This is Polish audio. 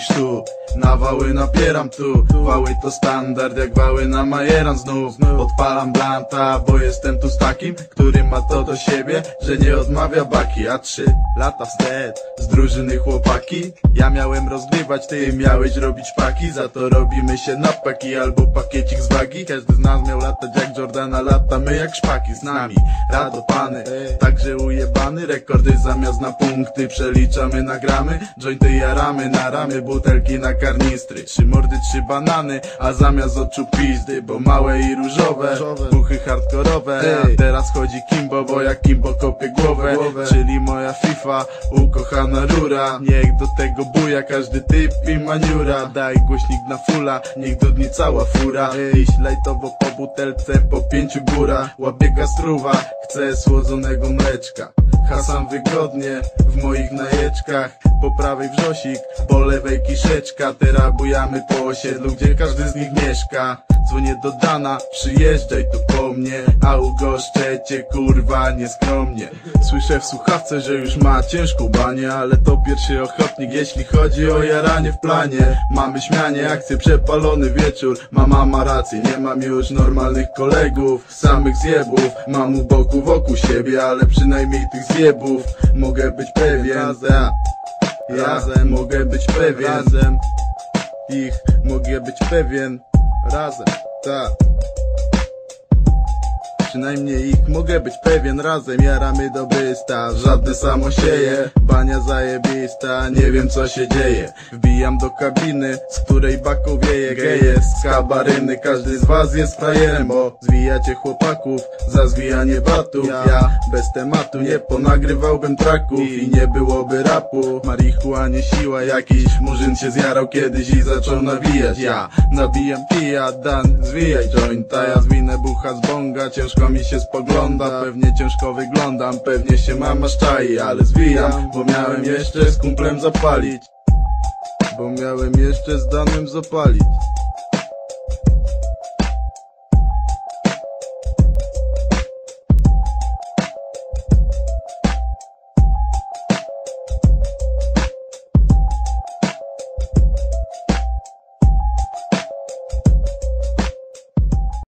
sztu Na wały napieram tu. Wały to standard jak wały na Majeran znów. Odpalam blanta, bo jestem tu z takim Który ma to do siebie, że nie odmawia baki. A trzy lata wstecz z drużyny chłopaki. Ja miałem rozgrywać, ty miałeś robić paki. Za to robimy się na paki albo pakiecik z wagi. Każdy z nas miał latać jak Jordana, latamy jak szpaki z nami. Radopany, także ujebany Rekordy zamiast na punkty przeliczamy na gramy. Jointy jaramy na ramy, butelki na karnistry. Trzy mordy, trzy banany, a zamiast oczu pizdy Bo małe i różowe, buchy hardkorowe. A teraz chodzi Kimbo, bo jak Kimbo kopie głowę. Czyli moja FIFA, ukochana rura. Niech do tego buja każdy typ i maniura. Daj głośnik na fula, niech dudni cała fura. Iść lajtowo po butelce, po pięciu góra Łapie gastruwa, chcę słodzonego mleczka. Hasam wygodnie w moich najeczkach. Po prawej wrzosik, po lewej kiszeczka. Teraz bujamy po osiedlu, gdzie każdy z nich mieszka Dzwonię do Dana, przyjeżdżaj tu po mnie. A ugoszczę cię kurwa nieskromnie. Słyszę w słuchawce, że już ma ciężką banię Ale to pierwszy ochotnik, jeśli chodzi o jaranie w planie. Mamy śmianie, akcje, przepalony wieczór. Mama ma rację, nie mam już normalnych kolegów Samych zjebów, mam u boku wokół siebie Ale przynajmniej tych zjebów. Mogę być pewien. Razem, razem. Mogę być pewien. Razem. Ich mogę być pewien Razem, tak Przynajmniej ich mogę być pewien. Razem jaramy do bysta Żadne samosieje Bania zajebista Nie wiem co się dzieje. Wbijam do kabiny Z której baką wieje Geje z kabaryny Każdy z was jest frajerem. Bo zwijacie chłopaków Za zwijanie batów Ja bez tematu nie ponagrywałbym traków I nie byłoby rapu. Marihuanie siła Jakiś murzyn się zjarał kiedyś I zaczął nawijać. Ja nabijam kija Dan zwijaj jointa. Ja zwinę bucha z bonga Ciężko mi się spogląda Pewnie ciężko wyglądam. Pewnie się mama szczai Ale zwijam Bo miałem jeszcze z kumplem zapalić. Bo miałem jeszcze z danym zapalić